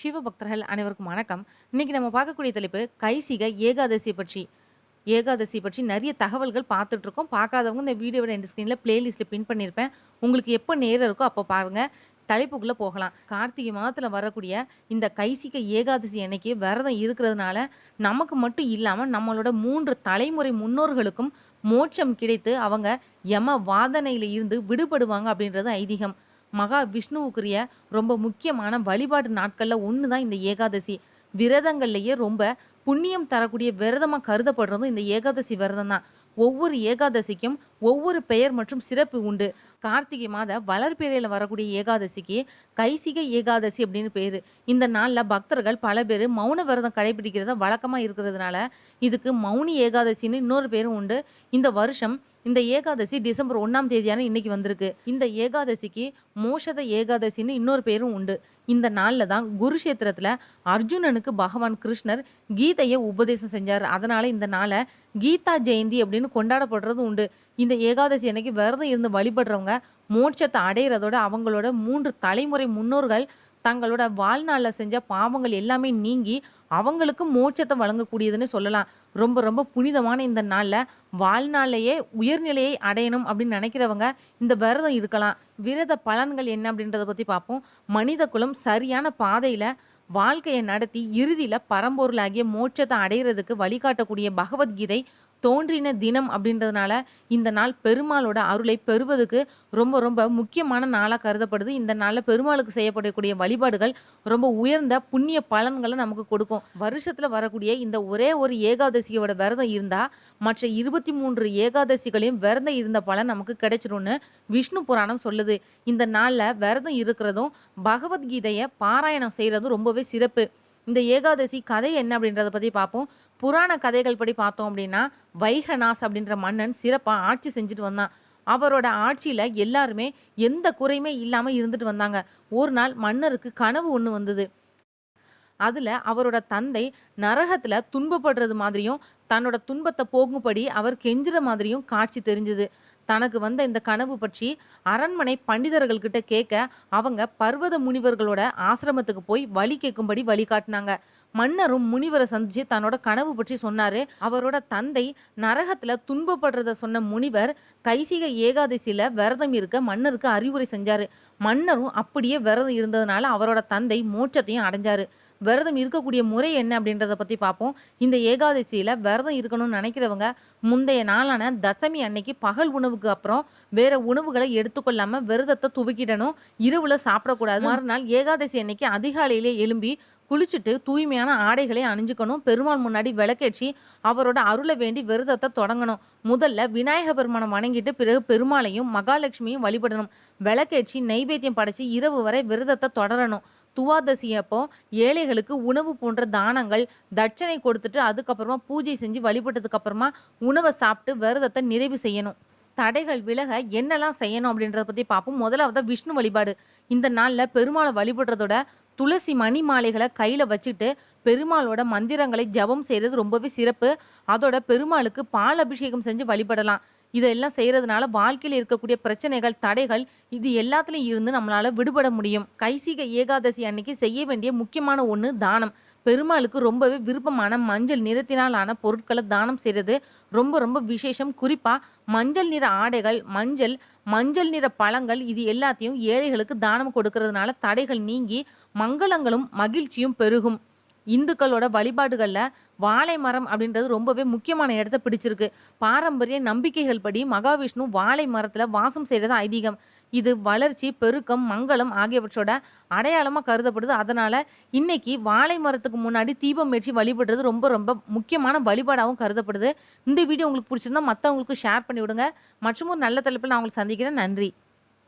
சிவபக்தர்கள் அனைவருக்கும் வணக்கம். இன்னைக்கு நம்ம பார்க்கக்கூடிய தலைப்பு கைசிக ஏகாதசி பற்றி. ஏகாதசி பற்றி நிறைய தகவல்கள் பார்த்துட்டு இருக்கோம். பார்க்காதவங்க இந்த வீடியோட எண்ட் ஸ்க்ரீனில் பிளேலிஸ்ட்டில் பின் பண்ணியிருப்பேன் உங்களுக்கு எப்போ நேரம் இருக்கோ அப்போ பாருங்க. தலைப்புக்குள்ளே போகலாம். கார்த்திகை மாதத்தில் வரக்கூடிய இந்த கைசிக ஏகாதசி அன்னைக்கு விரதம் இருக்கிறதுனால நமக்கு மட்டும் இல்லாமல் நம்மளோட மூன்று தலைமுறை முன்னோர்களுக்கும் மோட்சம் கிடைத்து அவங்க யம வாதனையில் இருந்து விடுபடுவாங்க அப்படின்றது ஐதீகம். மகா விஷ்ணுவுக்குரிய ரொம்ப முக்கியமான வழிபாடு நாட்களில் ஒன்று தான் இந்த ஏகாதசி. விரதங்கள்லேயே ரொம்ப புண்ணியம் தரக்கூடிய விரதமாக கருதப்படுறதும் இந்த ஏகாதசி விரதம் தான் ஒவ்வொரு ஏகாதசிக்கும் ஒவ்வொரு பெயர் மற்றும் சிறப்பு உண்டு. கார்த்திகை மாத வளர்பிறையில் வரக்கூடிய ஏகாதசிக்கு கைசிக ஏகாதசி அப்படின்னு பேர். இந்த நாளில் பக்தர்கள் பல பேர் மௌன விரதம் கடைபிடிக்கிறத வழக்கமாக இருக்கிறதுனால இதுக்கு மௌனி ஏகாதசின்னு இன்னொரு பேரும் உண்டு. இந்த வருஷம் இந்த ஏகாதசி டிசம்பர் ஒன்றாம் தேதியான இன்னைக்கு வந்திருக்கு. இந்த ஏகாதசிக்கு மோஷத ஏகாதசின்னு இன்னொரு பேரும் உண்டு. இந்த நாளில் தான் குருஷேத்திரத்தில் அர்ஜுனனுக்கு பகவான் கிருஷ்ணர் கீதையை உபதேசம் செஞ்சார். அதனால் இந்த நாளை கீதா ஜெயந்தி அப்படின்னு கொண்டாடப்படுறதும் உண்டு. இந்த ஏகாதசி அன்னைக்கு விரதம் இருந்து வழிபடுறவங்க மோட்சத்தை அடையிறதோட அவங்களோட மூன்று தலைமுறை முன்னோர்கள் தங்களோட வாழ்நாளில் செஞ்ச பாவங்கள் எல்லாமே நீங்கி அவங்களுக்கு மோட்சத்தை வழங்கக்கூடியதுன்னு சொல்லலாம். ரொம்ப ரொம்ப புனிதமான இந்த நாளில் வாழ்நாளையே உயர்நிலையை அடையணும் அப்படின்னு நினைக்கிறவங்க இந்த விரதம் இருக்கலாம். விரத பலன்கள் என்ன அப்படின்றத பற்றி பார்ப்போம். மனித குலம் சரியான பாதையில் வாழ்க்கையை நடத்தி இறுதியில் பரம்பொருளாகிய மோட்சத்தை அடையிறதுக்கு வழிகாட்டக்கூடிய பகவத்கீதை தோன்றின தினம் அப்படின்றதுனால இந்த நாள் பெருமாளோட அருளை பெறுவதுக்கு ரொம்ப ரொம்ப முக்கியமான நாளாக கருதப்படுது. இந்த நாளில் பெருமாளுக்கு செய்யப்படக்கூடிய வழிபாடுகள் ரொம்ப உயர்ந்த புண்ணிய பலன்களை நமக்கு கொடுக்கும். வருஷத்தில் வரக்கூடிய இந்த ஒரே ஒரு ஏகாதசியோட விரதம் இருந்தால் மற்ற இருபத்தி மூன்று ஏகாதசிகளையும் விரதம் இருந்த பலன் நமக்கு கிடைச்சிரும்னு விஷ்ணு புராணம் சொல்லுது. இந்த நாளில் விரதம் இருக்கிறதும் பகவத்கீதையை பாராயணம் செய்கிறதும் ரொம்பவே சிறப்பு. இந்த ஏகாதசி கதை என்ன அப்படின்றத பற்றி பார்ப்போம். புராண கதைகள் படி பார்த்தோம் அப்படின்னா வைகநாஸ் அப்படின்ற மன்னன் சிறப்பாக ஆட்சி செஞ்சுட்டு வந்தான். அவரோட ஆட்சியில் எல்லாருமே எந்த குறையுமே இல்லாமல் இருந்துட்டு வந்தாங்க. ஒரு நாள் மன்னருக்கு கனவு ஒன்று வந்தது. அதில் அவரோட தந்தை நரகத்தில் துன்பப்படுறது மாதிரியும் தன்னோட துன்பத்தை போகும்படி அவர் கெஞ்சுற மாதிரியும் காட்சி தெரிஞ்சுது. தனக்கு வந்த இந்த கனவு பற்றி அரண்மனை பண்டிதர்கள்கிட்ட கேட்க அவங்க பர்வத முனிவர்களோட ஆசிரமத்துக்கு போய் வழி கேட்கும்படி வழிகாட்டினாங்க மன்னரும் முனிவரை சந்திச்சு தன்னோட கனவு பற்றி சொன்னாரு. அவரோட தந்தை நரகத்துல துன்பப்படுறத சொன்ன முனிவர் கைசிக ஏகாதசியில விரதம் இருக்க மன்னருக்கு அறிவுரை செஞ்சாரு. மன்னரும் அப்படியே விரதம் இருந்ததுனால அவரோட தந்தை மோட்சத்தையும் அடைஞ்சாரு. விரதம் இருக்கக்கூடிய முறை என்ன அப்படின்றத பற்றி பார்ப்போம். இந்த ஏகாதசியில் விரதம் இருக்கணும்னு நினைக்கிறவங்க முந்தைய நாளான தசமி அன்னைக்கு பகல் உணவுக்கு அப்புறம் வேற உணவுகளை எடுத்துக்கொள்ளாமல் விரதத்தை துவக்கிடணும். இரவில் சாப்பிடக்கூடாது. மறுநாள் ஏகாதசி அன்னைக்கு அதிகாலையிலே எழும்பி குளிச்சுட்டு தூய்மையான ஆடைகளை அணிஞ்சுக்கணும். பெருமாள் முன்னாடி விளக்கேற்றி அவரோட அருளை வேண்டி விரதத்தை தொடங்கணும். முதல்ல விநாயக பெருமானை வணங்கிட்டு பிறகு பெருமாளையும் மகாலட்சுமியும் வழிபடணும். விளக்கேற்றி நைவேத்தியம் படைச்சு இரவு வரை விரதத்தை தொடரணும். துவாதசி அப்போ ஏழைகளுக்கு உணவு போன்ற தானங்கள் தட்சணை கொடுத்துட்டு அதுக்கப்புறமா பூஜை செஞ்சு வழிபட்டதுக்கு அப்புறமா உணவை சாப்பிட்டு விரதத்தை நிறைவு செய்யணும். தடைகள் விலக என்னெல்லாம் செய்யணும் அப்படின்றத பற்றி பார்ப்போம். முதலாவது விஷ்ணு வழிபாடு. இந்த நாளில் பெருமாளை வழிபடுறதோட துளசி மணி மாலைகளை கையில் வச்சுட்டு பெருமாளோட மந்திரங்களை ஜபம் செய்கிறது ரொம்பவே சிறப்பு. அதோட பெருமாளுக்கு பால் அபிஷேகம் செஞ்சு வழிபடலாம். இதெல்லாம் செய்கிறதுனால வாழ்க்கையில் இருக்கக்கூடிய பிரச்சனைகள் தடைகள் இது எல்லாத்துலேயும் இருந்து நம்மளால் விடுபட முடியும். கைசிக ஏகாதசி அன்னைக்கு செய்ய வேண்டிய முக்கியமான ஒன்று தானம். பெருமாளுக்கு ரொம்பவே விருப்பமான மஞ்சள் நிறத்தினாலான பொருட்களை தானம் செய்கிறது ரொம்ப ரொம்ப விசேஷம். குறிப்பாக மஞ்சள் நிற ஆடைகள் மஞ்சள் மஞ்சள் நிற பழங்கள் இது எல்லாத்தையும் ஏழைகளுக்கு தானம் கொடுக்கறதுனால தடைகள் நீங்கி மங்களங்களும் மகிழ்ச்சியும் பெருகும். இந்துக்களோட வழிபாடுகளில் வாழை மரம் அப்படின்றது ரொம்பவே முக்கியமான இடத்த பிடிச்சிருக்கு. பாரம்பரிய நம்பிக்கைகள் படி மகாவிஷ்ணு வாழை மரத்தில் வாசம் செய்கிறது ஐதீகம். இது வளர்ச்சி பெருக்கம் மங்களம் ஆகியவற்றோட அடையாளமாக கருதப்படுது. அதனால் இன்னைக்கு வாழை மரத்துக்கு முன்னாடி தீபம் ஏற்றி வழிபடுறது ரொம்ப ரொம்ப முக்கியமான வழிபாடாகவும் கருதப்படுது. இந்த வீடியோ உங்களுக்கு பிடிச்சிருந்தா மற்றவங்களுக்கு ஷேர் பண்ணி விடுங்க மற்றும் ஒரு நல்ல தலைப்பில் நான் உங்களுக்கு சந்திக்கிறேன். நன்றி.